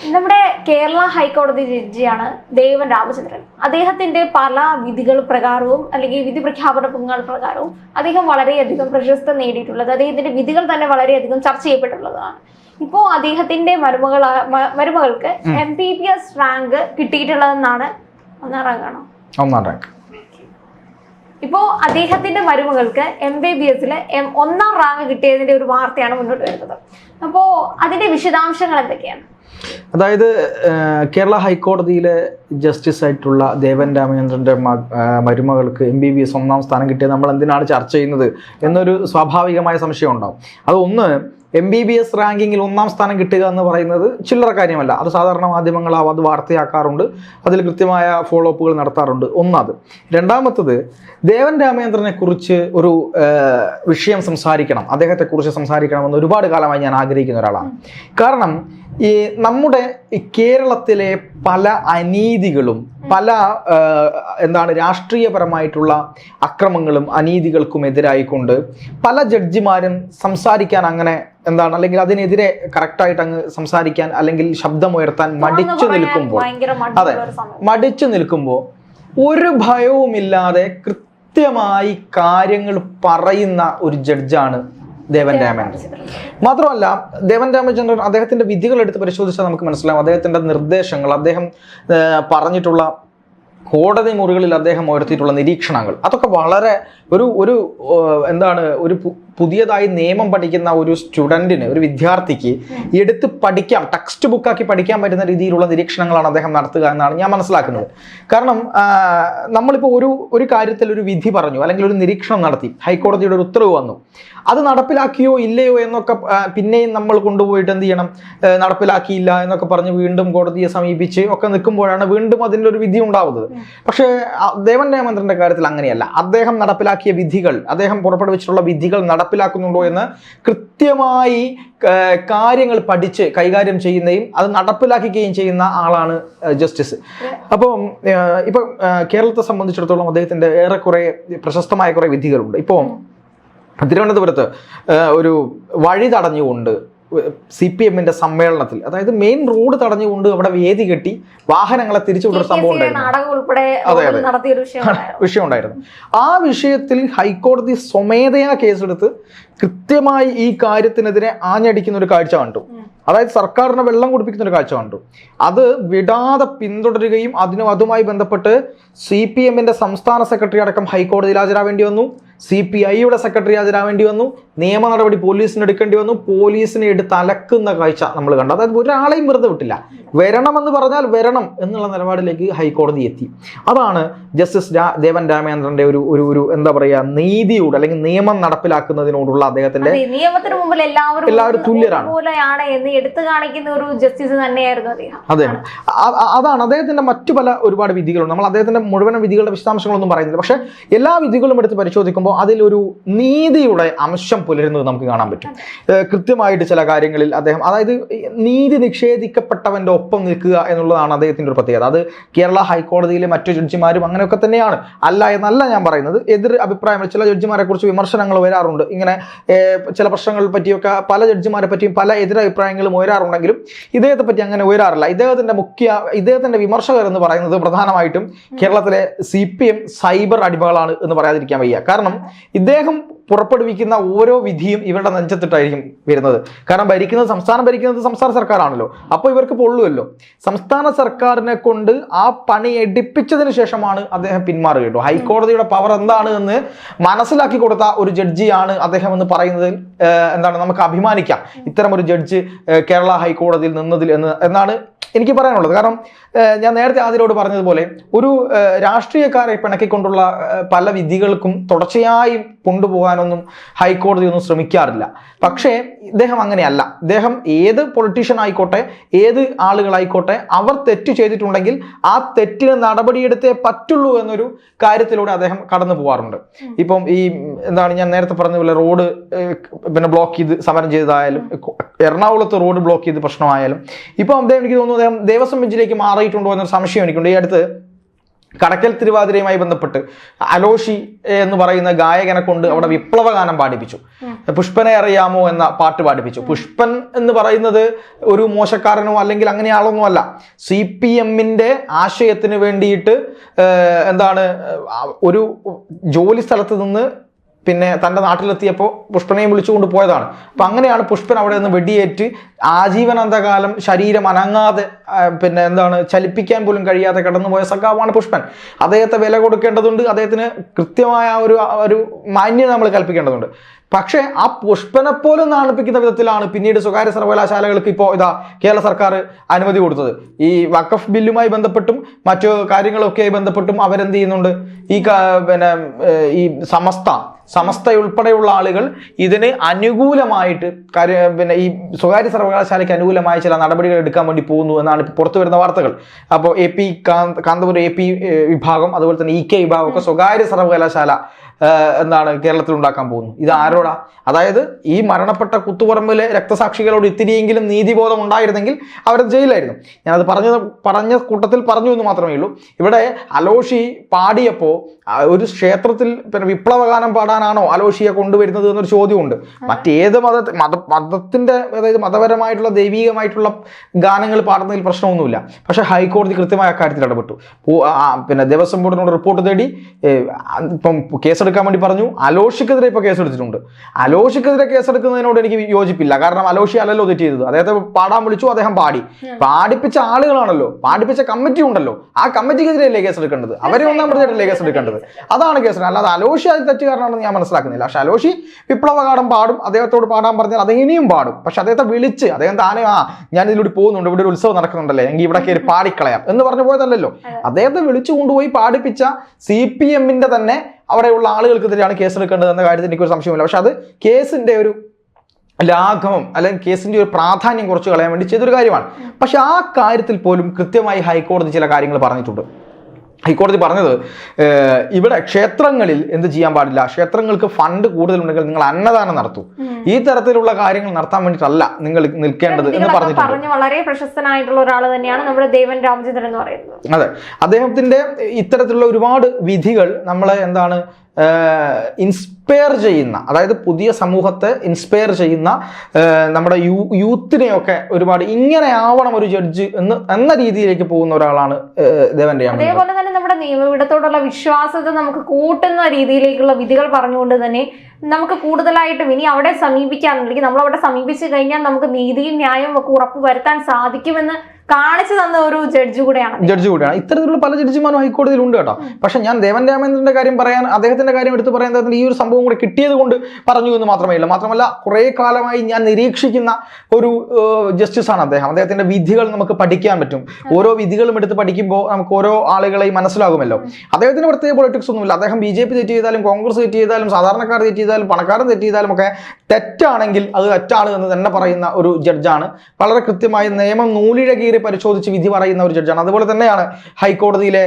നമ്മുടെ കേരള ഹൈക്കോടതി ജഡ്ജിയാണ് ദേവൻ രാമചന്ദ്രൻ. അദ്ദേഹത്തിന്റെ പല വിധികൾ പ്രകാരവും അല്ലെങ്കിൽ വിധി പ്രഖ്യാപനങ്ങൾ പ്രകാരവും അദ്ദേഹം വളരെയധികം പ്രശസ്ത നേടിയിട്ടുള്ളത് അദ്ദേഹത്തിന്റെ വിധികൾ തന്നെ വളരെയധികം ചർച്ച ചെയ്യപ്പെട്ടുള്ളതാണ്. ഇപ്പോ അദ്ദേഹത്തിന്റെ മരുമകൾ മരുമകൾക്ക് M B B S rank കിട്ടിയിട്ടുള്ളതെന്നാണ് ഒന്നാം റാങ്ക് ആണോ? ഒന്നാം റാങ്ക് ഇപ്പോ അദ്ദേഹത്തിന്റെ മരുമകൾക്ക് എം ബി ബി എസിൽ ഒന്നാം റാങ്ക് കിട്ടിയതിന്റെ ഒരു വാർത്തയാണ് മുന്നോട്ട് വരുന്നത്. അപ്പോ അതിന്റെ വിശദാംശങ്ങൾ എന്തൊക്കെയാണ്? അതായത് കേരള ഹൈക്കോടതിയിലെ ജസ്റ്റിസ് ആയിട്ടുള്ള ദേവൻ രാമചന്ദ്രന്റെ മരുമകൾക്ക് എം ബി ബി എസ് ഒന്നാം സ്ഥാനം കിട്ടിയത് നമ്മൾ എന്തിനാണ് ചർച്ച ചെയ്യുന്നത് എന്നൊരു സ്വാഭാവികമായ സംശയം ഉണ്ടാവും അതൊന്ന് എം ബി ബി എസ് റാങ്കിങ്ങിൽ ഒന്നാം സ്ഥാനം കിട്ടുക എന്ന് പറയുന്നത് ചില്ലറ കാര്യമല്ല. അത് സാധാരണ മാധ്യമങ്ങളാവും അത് വാർത്തയാക്കാറുണ്ട്. അതിൽ കൃത്യമായ ഫോളോ അപ്പുകൾ നടത്താറുണ്ട്. ഒന്നാത് രണ്ടാമത്തത് ദേവൻ രാമേന്ദ്രനെ കുറിച്ച് ഒരു വിഷയം സംസാരിക്കണം. അദ്ദേഹത്തെക്കുറിച്ച് സംസാരിക്കണമെന്ന് ഒരുപാട് കാലമായി ഞാൻ ആഗ്രഹിക്കുന്ന ഒരാളാണ്. കാരണം ഈ നമ്മുടെ കേരളത്തിലെ പല അനീതികളും പല എന്താണ് രാഷ്ട്രീയപരമായിട്ടുള്ള അക്രമങ്ങളും അനീതികൾക്കും എതിരായിക്കൊണ്ട് പല ജഡ്ജിമാരും സംസാരിക്കാൻ അങ്ങനെ എന്താണ്? അല്ലെങ്കിൽ അതിനെതിരെ കറക്റ്റായിട്ട് അങ്ങ് സംസാരിക്കാൻ അല്ലെങ്കിൽ ശബ്ദമുയർത്താൻ മടിച്ചു നിൽക്കുമ്പോൾ അതെ മടിച്ചു നിൽക്കുമ്പോൾ ഒരു ഭയവുമില്ലാതെ കൃത്യമായി കാര്യങ്ങൾ പറയുന്ന ഒരു ജഡ്ജാണ് ദേവൻ രാമചന്ദ്രൻ. മാത്രമല്ല ദേവൻ രാമചന്ദ്രൻ അദ്ദേഹത്തിന്റെ വിധികൾ എടുത്ത് പരിശോധിച്ചാൽ നമുക്ക് മനസ്സിലാവും. അദ്ദേഹത്തിന്റെ നിർദ്ദേശങ്ങൾ അദ്ദേഹം പറഞ്ഞിട്ടുള്ള കോടതി മുറികളിൽ അദ്ദേഹം ഉയർത്തിയിട്ടുള്ള നിരീക്ഷണങ്ങൾ. അതൊക്കെ വളരെ ഒരു ഒരു എന്താണ് ഒരു പുതിയതായി നിയമം പഠിക്കുന്ന ഒരു സ്റ്റുഡന്റിന് ഒരു വിദ്യാർത്ഥിക്ക് എടുത്ത് പഠിക്കാം ടെക്സ്റ്റ് ബുക്കാക്കി പഠിക്കാൻ പറ്റുന്ന രീതിയിലുള്ള നിരീക്ഷണങ്ങളാണ് അദ്ദേഹം നടത്തുക എന്നാണ് ഞാൻ മനസ്സിലാക്കുന്നത്. കാരണം നമ്മളിപ്പോൾ ഒരു ഒരു കാര്യത്തിൽ ഒരു വിധി പറഞ്ഞു അല്ലെങ്കിൽ ഒരു നിരീക്ഷണം നടത്തി ഹൈക്കോടതിയുടെ ഒരു ഉത്തരവ് വന്നു. അത് നടപ്പിലാക്കിയോ ഇല്ലയോ എന്നൊക്കെ പിന്നെയും നമ്മൾ കൊണ്ടുപോയിട്ട് എന്ത് ചെയ്യണം? നടപ്പിലാക്കിയില്ല എന്നൊക്കെ പറഞ്ഞ് വീണ്ടും കോടതിയെ സമീപിച്ച് ഒക്കെ നിൽക്കുമ്പോഴാണ് വീണ്ടും അതിന്റെ ഒരു വിധി ഉണ്ടാവുന്നത്. പക്ഷേ ദേവൻ രാമചന്ദ്രന്റെ കാര്യത്തിൽ അങ്ങനെയല്ല. അദ്ദേഹം നടപ്പിലാക്കിയ വിധികൾ അദ്ദേഹം പുറപ്പെടുവിച്ചിട്ടുള്ള വിധികൾ നടപ്പിലാക്കുന്നുണ്ടോ എന്ന് കൃത്യമായി കാര്യങ്ങൾ പഠിച്ച് കൈകാര്യം ചെയ്യുന്നതും അത് നടപ്പിലാക്കുകയും ചെയ്യുന്ന ആളാണ് ജസ്റ്റിസ്. അപ്പം ഇപ്പം കേരളത്തെ സംബന്ധിച്ചിടത്തോളം അദ്ദേഹത്തിന്റെ ഏറെക്കുറെ പ്രശസ്തമായ കുറേ വിധികളുണ്ട്. ഇപ്പോൾ തിരുവനന്തപുരത്ത് ഒരു വഴി തടഞ്ഞുകൊണ്ട് സി പി എമ്മിന്റെ സമ്മേളനത്തിൽ അതായത് മെയിൻ റോഡ് തടഞ്ഞുകൊണ്ട് അവിടെ വേദി കെട്ടി വാഹനങ്ങളെ തിരിച്ചുവിടുന്ന സംഭവം ഉണ്ടായിരുന്നു. വിഷയം ഉണ്ടായിരുന്നു. ആ വിഷയത്തിൽ ഹൈക്കോടതി സ്വമേധയാ കേസെടുത്ത് കൃത്യമായി ഈ കാര്യത്തിനെതിരെ ആഞ്ഞടിക്കുന്ന ഒരു കാഴ്ച കണ്ടു. അതായത് സർക്കാരിനെ വെള്ളം കുടിപ്പിക്കുന്ന ഒരു കാഴ്ച കണ്ടു. അത് വിടാതെ പിന്തുടരുകയും അതിനും അതുമായി ബന്ധപ്പെട്ട് സി പി എമ്മിന്റെ സംസ്ഥാന സെക്രട്ടറി അടക്കം ഹൈക്കോടതിയിൽ ഹാജരാവേണ്ടി വന്നു. സി പി ഐയുടെ സെക്രട്ടറി ഹാജരാവേണ്ടി വന്നു. നിയമ നടപടി പോലീസിന് എടുക്കേണ്ടി വന്നു. പോലീസിനെ എടുത്ത് അലക്കുന്ന കാഴ്ച നമ്മൾ കണ്ടു. അതായത് ഒരാളെയും വെറുതെ വിട്ടില്ല. വരണമെന്ന് പറഞ്ഞാൽ വരണം എന്നുള്ള നിലപാടിലേക്ക് ഹൈക്കോടതി എത്തി. അതാണ് ജസ്റ്റിസ് രാ ദേവൻ രാമേന്ദ്രന്റെ ഒരു ഒരു ഒരു എന്താ പറയുക നീതിയോട് അല്ലെങ്കിൽ നിയമം നടപ്പിലാക്കുന്നതിനോടുള്ള അദ്ദേഹത്തിന്റെ നിയമത്തിന് മുമ്പിൽ എല്ലാവരും എല്ലാവരും തുല്യരാണ്. പോലെയാണ് എന്ന് എടുത്തു കാണിക്കുന്ന ഒരു ജസ്റ്റിസ് തന്നെയായിരുന്നു അതെ. അതാണ് അദ്ദേഹത്തിന്റെ മറ്റു പല ഒരുപാട് വിധികളുണ്ട് നമ്മൾ അദ്ദേഹത്തിന്റെ മുഴുവൻ വിധികളുടെ വിശദാംശങ്ങളൊന്നും പറയുന്നില്ല. പക്ഷെ എല്ലാ വിധികളും എടുത്ത് പരിശോധിക്കുമ്പോൾ അതിലൊരു നീതിയുടെ അംശം പുലരുന്നത് നമുക്ക് കാണാൻ പറ്റും. കൃത്യമായിട്ട് ചില കാര്യങ്ങളിൽ അദ്ദേഹം അതായത് നീതി നിഷേധിക്കപ്പെട്ടവന്റെ ഒപ്പം നിൽക്കുക എന്നുള്ളതാണ് അദ്ദേഹത്തിന്റെ ഒരു പ്രത്യേകത. അത് കേരള ഹൈക്കോടതിയിലെ മറ്റു ജഡ്ജിമാരും അങ്ങനെയൊക്കെ തന്നെയാണ്. അല്ല എന്നല്ല ഞാൻ പറയുന്നത്. എതിർ അഭിപ്രായങ്ങൾ ചില ജഡ്ജിമാരെ കുറിച്ച് വിമർശനങ്ങൾ വരാറുണ്ട് ഇങ്ങനെ ചില പ്രശ്നങ്ങളെ പറ്റിയൊക്കെ പല ജഡ്ജിമാരെ പറ്റിയും പല എതിരഭിപ്രായങ്ങളും ഉയരാറുണ്ടെങ്കിലും ഇദ്ദേഹത്തെ പറ്റി അങ്ങനെ ഉയരാറില്ല. ഇദ്ദേഹത്തിന്റെ മുഖ്യ ഇദ്ദേഹത്തിന്റെ വിമർശകർ എന്ന് പറയുന്നത് പ്രധാനമായിട്ടും കേരളത്തിലെ സി പി എം സൈബർ അടിമകളാണ് എന്ന് പറയാതിരിക്കാൻ വയ്യ. കാരണം ഇദ്ദേഹം പുറപ്പെടുവിക്കുന്ന ഓരോ വിധിയും ഇവരുടെ നെഞ്ചത്തിട്ടായിരിക്കും വരുന്നത്. കാരണം ഭരിക്കുന്നത് സംസ്ഥാനം ഭരിക്കുന്നത് സംസ്ഥാന സർക്കാരാണല്ലോ. അപ്പോൾ ഇവർക്ക് പൊള്ളുമല്ലോ സംസ്ഥാന സർക്കാരിനെ കൊണ്ട് ആ പണി എടുപ്പിച്ചതിന് ശേഷമാണ് അദ്ദേഹം പിന്മാറുക ഹൈക്കോടതിയുടെ പവർ എന്താണ് എന്ന് മനസ്സിലാക്കി കൊടുത്ത ഒരു ജഡ്ജിയാണ് അദ്ദേഹം എന്ന് പറയുന്നതിൽ എന്താണ് നമുക്ക് അഭിമാനിക്കാം. ഇത്തരം ഒരു ജഡ്ജ് കേരള ഹൈക്കോടതിയിൽ നിന്നതിൽ എന്ന് എന്നാണ് എനിക്ക് പറയാനുള്ളത്. കാരണം ഞാൻ നേരത്തെ ആദ്യരോട് പറഞ്ഞതുപോലെ ഒരു രാഷ്ട്രീയക്കാരെ പിണക്കിക്കൊണ്ടുള്ള പല വിധികൾക്കും തുടർച്ചയായി കൊണ്ടുപോകാനൊന്നും ഹൈക്കോടതി ഒന്നും ശ്രമിക്കാറില്ല. പക്ഷേ ഇദ്ദേഹം അങ്ങനെയല്ല. ഇദ്ദേഹം ഏത് പൊളിറ്റീഷ്യൻ ആയിക്കോട്ടെ ഏത് ആളുകളായിക്കോട്ടെ അവർ തെറ്റ് ചെയ്തിട്ടുണ്ടെങ്കിൽ ആ തെറ്റിന് നടപടിയെടുത്തേ പറ്റുള്ളൂ എന്നൊരു കാര്യത്തിലൂടെ അദ്ദേഹം കടന്നു പോകാറുണ്ട് ഇപ്പം ഈ എന്താണ് ഞാൻ നേരത്തെ പറഞ്ഞ പോലെ റോഡ് പിന്നെ ബ്ലോക്ക് ചെയ്ത് സമരം ചെയ്തതായാലും എറണാകുളത്ത് റോഡ് ബ്ലോക്ക് ചെയ്ത് പ്രശ്നമായാലും. ഇപ്പം അദ്ദേഹം എനിക്ക് തോന്നുന്നു അദ്ദേഹം ദേവസ്വം ബെഞ്ചിലേക്ക് മാറിയിട്ടുണ്ടോ എന്നൊരു സംശയം എനിക്കുണ്ട്. ഈ അടുത്ത് കടക്കൽ തിരുവാതിരയുമായി ബന്ധപ്പെട്ട് അലോഷി എന്ന് പറയുന്ന ഗായകനെ കൊണ്ട് അവിടെ വിപ്ലവഗാനം പാടിപ്പിച്ചു. പുഷ്പനെ അറിയാമോ എന്ന പാട്ട് പാടിപ്പിച്ചു. പുഷ്പൻ എന്ന് പറയുന്നത് ഒരു മോശക്കാരനോ അല്ലെങ്കിൽ അങ്ങനെയാളൊന്നും അല്ല. സി പി എമ്മിന്റെ ആശയത്തിന് വേണ്ടിയിട്ട് എന്താണ് ഒരു ജോലി സ്ഥലത്ത് നിന്ന് പിന്നെ തന്റെ നാട്ടിലെത്തിയപ്പോൾ പുഷ്പനെയും വിളിച്ചുകൊണ്ട് പോയതാണ്. അപ്പം അങ്ങനെയാണ് പുഷ്പൻ അവിടെ നിന്ന് വെടിയേറ്റ് ആജീവനന്തകാലം ശരീരം അനങ്ങാതെ പിന്നെ എന്താണ് ചലിപ്പിക്കാൻ പോലും കഴിയാതെ കടന്നുപോയ സഖാവാണ് പുഷ്പൻ. അദ്ദേഹത്തെ വില കൊടുക്കേണ്ടതുണ്ട് അദ്ദേഹത്തിന് കൃത്യമായ ഒരു ഒരു മാന്യത നമ്മൾ കൽപ്പിക്കേണ്ടതുണ്ട്. പക്ഷേ ആ പുഷ്പനെ പോലും നാണിപ്പിക്കുന്ന വിധത്തിലാണ് പിന്നീട് സ്വകാര്യ സർവകലാശാലകൾക്ക് ഇപ്പോൾ ഇതാ കേരള സർക്കാർ അനുമതി കൊടുത്തത്. ഈ വഖഫ് ബില്ലുമായി ബന്ധപ്പെട്ടും മറ്റു കാര്യങ്ങളൊക്കെയായി ബന്ധപ്പെട്ടും അവരെന്ത് ചെയ്യുന്നുണ്ട്? ഈ പിന്നെ ഈ സമസ്ത സമസ്ത ഉൾപ്പെടെയുള്ള ആളുകൾ ഇതിന് അനുകൂലമായിട്ട് കാര്യ പിന്നെ ഈ സ്വകാര്യ സർവകലാശാലയ്ക്ക് അനുകൂലമായ ചില നടപടികൾ എടുക്കാൻ വേണ്ടി പോകുന്നു എന്നാണ് ഇപ്പോൾ പുറത്തു വരുന്ന വാർത്തകൾ. അപ്പോൾ A P Kanthapuram A P വിഭാഗം അതുപോലെ തന്നെ ഇ കെ വിഭാഗം ഒക്കെ സ്വകാര്യ സർവകലാശാല എന്താണ് കേരളത്തിൽ ഉണ്ടാക്കാൻ പോകുന്നു. ഇത് ആരോടാ? അതായത് ഈ മരണപ്പെട്ട കുത്തുപറമ്പിലെ രക്തസാക്ഷികളോട് ഇത്തിരിയെങ്കിലും നീതിബോധം ഉണ്ടായിരുന്നെങ്കിൽ അവർ ജയിലായിരുന്നു ഞാനത് പറഞ്ഞത് പറഞ്ഞ കൂട്ടത്തിൽ പറഞ്ഞു എന്ന് മാത്രമേ ഉള്ളൂ. ഇവിടെ അലോഷി പാടിയപ്പോൾ ഒരു ക്ഷേത്രത്തിൽ പിന്നെ വിപ്ലവഗാനം പാടാനാണോ അലോഷിയെ കൊണ്ടുവരുന്നത് എന്നൊരു ചോദ്യമുണ്ട്. മറ്റേത് മത മത മതത്തിന്റെ അതായത് മതപരമായിട്ടുള്ള ദൈവികമായിട്ടുള്ള ഗാനങ്ങൾ പാടുന്നതിൽ പ്രശ്നമൊന്നുമില്ല. പക്ഷേ ഹൈക്കോടതി കൃത്യമായ അക്കാര്യത്തിൽ ഇടപെട്ടു. പിന്നെ ദേവസ്വം ബോർഡിനോട് റിപ്പോർട്ട് തേടി ഇപ്പം കേസെടുക്കാൻ വേണ്ടി പറഞ്ഞു. അലോഷിക്കെതിരെ ഇപ്പോൾ കേസെടുത്തിട്ടുണ്ട്. അലോഷിക്കെതിരെ കേസെടുക്കുന്നതിനോട് എനിക്ക് യോജിപ്പില്ല. കാരണം അലോഷി അല്ലല്ലോ തെറ്റ് ചെയ്തത്. അദ്ദേഹത്തെ പാടാൻ വിളിച്ചു അദ്ദേഹം പാടി. പാടിപ്പിച്ച ആളുകളാണല്ലോ. പാടിപ്പിച്ച കമ്മിറ്റി ഉണ്ടല്ലോ. ആ കമ്മിറ്റിക്കെതിരെയല്ലേ കേസെടുക്കേണ്ടത്? അവരെ ഒന്നാം പ്രതിയായിട്ടല്ലേ കേസെടുക്കേണ്ടത്? അതാണ് കേസ്. അല്ലാതെ അലോഷി അത് തെറ്റുകാരനാണെന്ന് ഞാൻ മനസ്സിലാക്കുന്നില്ല. പക്ഷെ അലോഷി വിപ്ലവകാടം പാടും അദ്ദേഹത്തോട് പാടാൻ പറഞ്ഞാൽ അദ്ദേഹം ഇനിയും പാടും. പക്ഷെ അദ്ദേഹത്തെ വിളിച്ച് അദ്ദേഹം താനേ ആ ഞാൻ ഇതിലൂടെ പോകുന്നുണ്ട് ഇവിടെ ഒരു ഉത്സവം നടക്കുന്നുണ്ടല്ലേ എങ്കിൽ ഇവിടെ കയറി പാടിക്കളയാം എന്ന് പറഞ്ഞു പോയതല്ലല്ലോ. അദ്ദേഹത്തെ വിളിച്ചു കൊണ്ടുപോയി പാടിപ്പിച്ച സി പി എമ്മിന്റെ തന്നെ അവിടെയുള്ള ആളുകൾക്കെതിരെയാണ് കേസെടുക്കേണ്ടതെന്ന കാര്യത്തിൽ എനിക്കൊരു സംശയമില്ല പക്ഷെ അത് കേസിന്റെ ഒരു ലാഘവം അല്ലെങ്കിൽ കേസിന്റെ ഒരു പ്രാധാന്യം കുറച്ച് കളയാൻ വേണ്ടി ചെയ്തൊരു കാര്യമാണ്. പക്ഷെ ആ കാര്യത്തിൽ പോലും കൃത്യമായി ഹൈക്കോടതി ചില കാര്യങ്ങൾ പറഞ്ഞിട്ടുണ്ട്. ഹൈക്കോടതി പറഞ്ഞത് ഇവിടെ ക്ഷേത്രങ്ങളിൽ എന്ത് ചെയ്യാൻ പാടില്ല. ക്ഷേത്രങ്ങൾക്ക് ഫണ്ട് കൂടുതലുണ്ടെങ്കിൽ നിങ്ങൾ അന്നദാനം നടത്തൂ. ഈ തരത്തിലുള്ള കാര്യങ്ങൾ നടത്താൻ വേണ്ടിയിട്ടല്ല നിങ്ങൾ നിൽക്കേണ്ടത് എന്ന് പറഞ്ഞു പറഞ്ഞിട്ടുണ്ട്. വളരെ പ്രശസ്തനായിട്ടുള്ള ഒരാൾ തന്നെയാണ് നമ്മുടെ ദേവൻ രാമചന്ദ്രൻ എന്ന് പറയുന്നത്. അതെ. അദ്ദേഹത്തിന്റെ ഇത്തരത്തിലുള്ള ഒരുപാട് വിധികൾ നമ്മളെ എന്താണ് ഇൻസ്പയർ ചെയ്യുന്ന അതായത് പുതിയ സമൂഹത്തെ ഇൻസ്പയർ ചെയ്യുന്ന നമ്മുടെ യൂ യൂത്തിനെയൊക്കെ ഒരുപാട് ഇങ്ങനെ ആവണം ഒരു ജഡ്ജ് എന്ന് എന്ന രീതിയിലേക്ക് പോകുന്ന ഒരാളാണ് ദേവന്റെ അതേപോലെ തന്നെ നമ്മുടെ നിയമവിടത്തോടുള്ള വിശ്വാസത്തെ നമുക്ക് കൂട്ടുന്ന രീതിയിലേക്കുള്ള വിധികൾ പറഞ്ഞുകൊണ്ട് തന്നെ നമുക്ക് കൂടുതലായിട്ടും ഇനി അവിടെ സമീപിക്കാനുണ്ടെങ്കിൽ നമ്മൾ അവിടെ സമീപിച്ചു കഴിഞ്ഞാൽ നമുക്ക് നീതിയും ന്യായവും ഒക്കെ ഉറപ്പ് വരുത്താൻ സാധിക്കുമെന്ന് കാണിച്ചു തന്ന ഒരു ജഡ്ജ് കൂടെയാണ്. ജഡ്ജി കൂടിയാണ്. ഇത്തരത്തിലുള്ള പല ജഡ്ജിമാരും ഹൈക്കോടതിയിൽ ഉണ്ട് കേട്ടോ പക്ഷെ ഞാൻ ദേവൻ രാമേന്ദ്രന്റെ കാര്യം പറയാൻ അദ്ദേഹത്തിന്റെ കാര്യം എടുത്ത് പറയാൻ അദ്ദേഹത്തിന് ഈ ഒരു സംഭവം കൂടെ കിട്ടിയത് കൊണ്ട് പറഞ്ഞു എന്ന് മാത്രമേ ഉള്ളൂ മാത്രമല്ല കുറേ കാലമായി ഞാൻ നിരീക്ഷിക്കുന്ന ഒരു ജസ്റ്റിസ് ആണ് അദ്ദേഹം. അദ്ദേഹത്തിന്റെ വിധികൾ നമുക്ക് പഠിക്കാൻ പറ്റും. ഓരോ വിധികളും എടുത്ത് പഠിക്കുമ്പോൾ നമുക്ക് ഓരോ ആളുകളെയും മനസ്സിലാകുമല്ലോ. അദ്ദേഹത്തിന് പ്രത്യേക പൊളിറ്റിക്സ് ഒന്നുമില്ല. അദ്ദേഹം ബി ജെ പി തെറ്റ് ചെയ്താലും കോൺഗ്രസ് തെറ്റ് ചെയ്താലും സാധാരണക്കാർ തെറ്റ് ചെയ്താലും പണക്കാരൻ തെറ്റ് ചെയ്താലും ഒക്കെ തെറ്റാണെങ്കിൽ അത് തെറ്റാണ് എന്ന് തന്നെ പറയുന്ന ഒരു ജഡ്ജാണ്. വളരെ കൃത്യമായി നിയമം നൂലിഴ കീറി പരിശോധിച്ച് വിധി പറയുന്ന ഒരു ജഡ്ജാണ്. അതുപോലെ തന്നെയാണ് ഹൈക്കോടതിയിലെ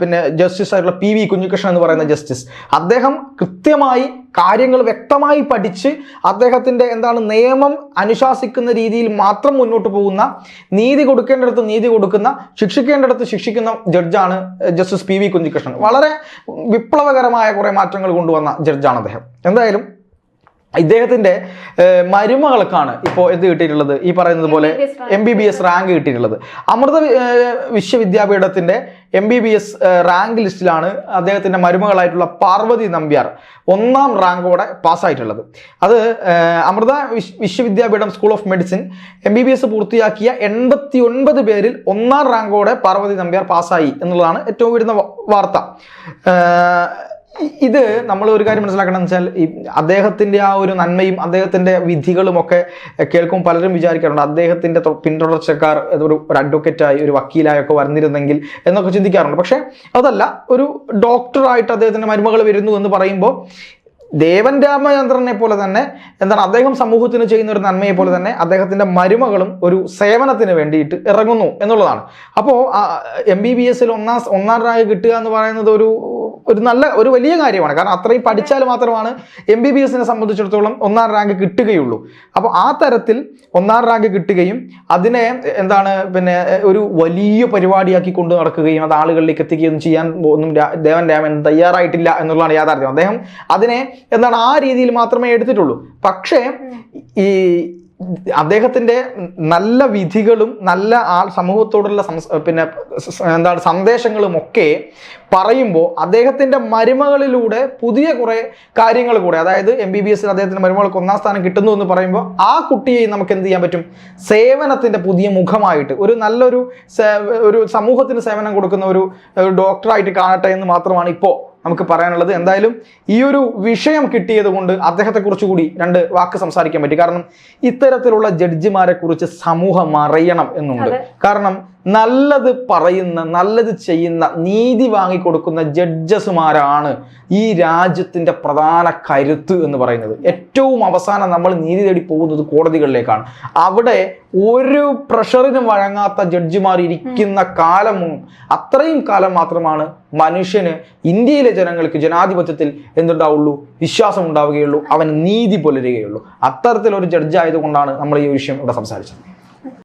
പിന്നെ ജസ്റ്റിസ് ആയിട്ടുള്ള പി വി കുഞ്ഞികൃഷ്ണൻ എന്ന് പറയുന്ന ജസ്റ്റിസ്. അദ്ദേഹം കൃത്യമായി കാര്യങ്ങൾ വ്യക്തമായി പഠിച്ച് അദ്ദേഹത്തിന്റെ എന്താണ് നിയമം അനുശാസിക്കുന്ന രീതിയിൽ മാത്രം മുന്നോട്ട് പോകുന്ന നീതി കൊടുക്കേണ്ടടുത്ത് നീതി കൊടുക്കുന്ന ശിക്ഷിക്കേണ്ടടുത്ത് ശിക്ഷിക്കുന്ന ജഡ്ജാണ് ജസ്റ്റിസ് പി വി കുഞ്ഞികൃഷ്ണൻ. വളരെ വിപ്ലവകരമായ കുറേ മാറ്റങ്ങൾ കൊണ്ടുവന്ന ജഡ്ജാണ് അദ്ദേഹം. എന്തായാലും ഇദ്ദേഹത്തിന്റെ മരുമകൾക്കാണ് ഇപ്പോൾ എന്ത് കിട്ടിയിട്ടുള്ളത്? ഈ പറയുന്നത് പോലെ M B B S rank കിട്ടിയിട്ടുള്ളത്. Amrita വിശ്വവിദ്യാപീഠത്തിന്റെ M B B S rank ലിസ്റ്റിലാണ് അദ്ദേഹത്തിന്റെ മരുമകളായിട്ടുള്ള പാർവതി നമ്പ്യാർ ഒന്നാം റാങ്കോടെ പാസ്സായിട്ടുള്ളത്. അത് അമൃത വിശ്- Vishwavidyapeetham school of medicine M B B S പൂർത്തിയാക്കിയ എൺപത്തി ഒൻപത് പേരിൽ ഒന്നാം റാങ്കോടെ പാർവതി നമ്പ്യാർ പാസ്സായി എന്നുള്ളതാണ് ഏറ്റവും വരുന്ന വാർത്ത. ഇത് നമ്മൾ ഒരു കാര്യം മനസ്സിലാക്കണം എന്ന് വെച്ചാൽ ഈ അദ്ദേഹത്തിന്റെ ആ ഒരു നന്മയും അദ്ദേഹത്തിന്റെ വിധികളും ഒക്കെ കേൾക്കുമ്പോൾ പലരും വിചാരിക്കാറുണ്ട് അദ്ദേഹത്തിന്റെ പിന്തുടർച്ചക്കാർ ഒരു ഒരു അഡ്വക്കേറ്റായി ഒരു വക്കീലായൊക്കെ വന്നിരുന്നെങ്കിൽ എന്നൊക്കെ ചിന്തിക്കാറുണ്ട്. പക്ഷേ അതല്ല ഒരു ഡോക്ടറായിട്ട് അദ്ദേഹത്തിന്റെ മരുമകൾ വരുന്നു എന്ന് പറയുമ്പോൾ ദേവൻ രാമചന്ദ്രനെ പോലെ തന്നെ എന്താണ് അദ്ദേഹം സമൂഹത്തിന് ചെയ്യുന്ന ഒരു നന്മയെ പോലെ തന്നെ അദ്ദേഹത്തിന്റെ മരുമകളും ഒരു സേവനത്തിന് വേണ്ടിയിട്ട് ഇറങ്ങുന്നു എന്നുള്ളതാണ്. അപ്പോൾ എം ബി ബി എസിൽ ഒന്നാം ഒന്നാം റാങ്ക് കിട്ടുക എന്ന് പറയുന്നത് ഒരു ഒരു നല്ല ഒരു വലിയ കാര്യമാണ്. കാരണം അത്രയും പഠിച്ചാൽ മാത്രമാണ് എം ബി ബി എസിനെ സംബന്ധിച്ചിടത്തോളം ഒന്നാം റാങ്ക് കിട്ടുകയുള്ളൂ. അപ്പോൾ ആ തരത്തിൽ ഒന്നാം റാങ്ക് കിട്ടുകയും അതിനെ എന്താണ് പിന്നെ ഒരു വലിയ പരിപാടിയാക്കി കൊണ്ടു നടക്കുകയും അത് ആളുകളിലേക്ക് എത്തിക്കുകയും ചെയ്യാൻ ഒന്നും ദേവൻ രാമൻ തയ്യാറായിട്ടില്ല എന്നുള്ളതാണ് യാഥാർത്ഥ്യം. അദ്ദേഹം അതിനെ എന്താണ് ആ രീതിയിൽ മാത്രമേ എടുത്തിട്ടുള്ളൂ. പക്ഷേ ഈ അദ്ദേഹത്തിന്റെ നല്ല വിധികളും നല്ല ആൾ സമൂഹത്തോടുള്ള പിന്നെ എന്താണ് സന്ദേശങ്ങളും ഒക്കെ പറയുമ്പോൾ അദ്ദേഹത്തിന്റെ മരുമകളിലൂടെ പുതിയ കുറേ കാര്യങ്ങൾ കൂടെ അതായത് എം ബി ബി എസിൽ അദ്ദേഹത്തിന്റെ മരുമകൾക്ക് ഒന്നാം സ്ഥാനം കിട്ടുന്നു എന്ന് പറയുമ്പോൾ ആ കുട്ടിയെ നമുക്ക് എന്ത് ചെയ്യാൻ പറ്റും? സേവനത്തിന്റെ പുതിയ മുഖമായിട്ട് ഒരു നല്ലൊരു ഒരു സമൂഹത്തിന് സേവനം കൊടുക്കുന്ന ഒരു ഡോക്ടറായിട്ട് കാണട്ടെ എന്ന് മാത്രമാണ് ഇപ്പോൾ നമുക്ക് പറയാനുള്ളത് എന്തായാലും ഈ ഒരു വിഷയം കിട്ടിയത് കൊണ്ട് അദ്ദേഹത്തെക്കുറിച്ച് കൂടി രണ്ട് വാക്ക് സംസാരിക്കാൻ പറ്റി. കാരണം ഇത്തരത്തിലുള്ള ജഡ്ജിമാരെ കുറിച്ച് സമൂഹം അറിയണം എന്നുണ്ട്. കാരണം നല്ലത് പറയുന്ന നല്ലത് ചെയ്യുന്ന നീതി വാങ്ങിക്കൊടുക്കുന്ന ജഡ്ജസുമാരാണ് ഈ രാജ്യത്തിന്റെ പ്രധാന കരുത്ത് എന്ന് പറയുന്നത്. ഏറ്റവും അവസാനം നമ്മൾ നീതി തേടി പോകുന്നത് കോടതികളിലേക്കാണ്. അവിടെ ഒരു പ്രഷറിനും വഴങ്ങാത്ത ജഡ്ജിമാർ ഇരിക്കുന്ന കാലം അത്രയും കാലം മാത്രമാണ് മനുഷ്യന് ഇന്ത്യയിലെ ജനങ്ങൾക്ക് ജനാധിപത്യത്തിൽ എന്തുണ്ടാവുള്ളൂ? വിശ്വാസം ഉണ്ടാവുകയുള്ളൂ അവൻ നീതി പുലരുകയുള്ളൂ. അത്തരത്തിലൊരു ജഡ്ജ് ആയതുകൊണ്ടാണ് നമ്മൾ ഈ വിഷയം ഇവിടെ സംസാരിച്ചത്.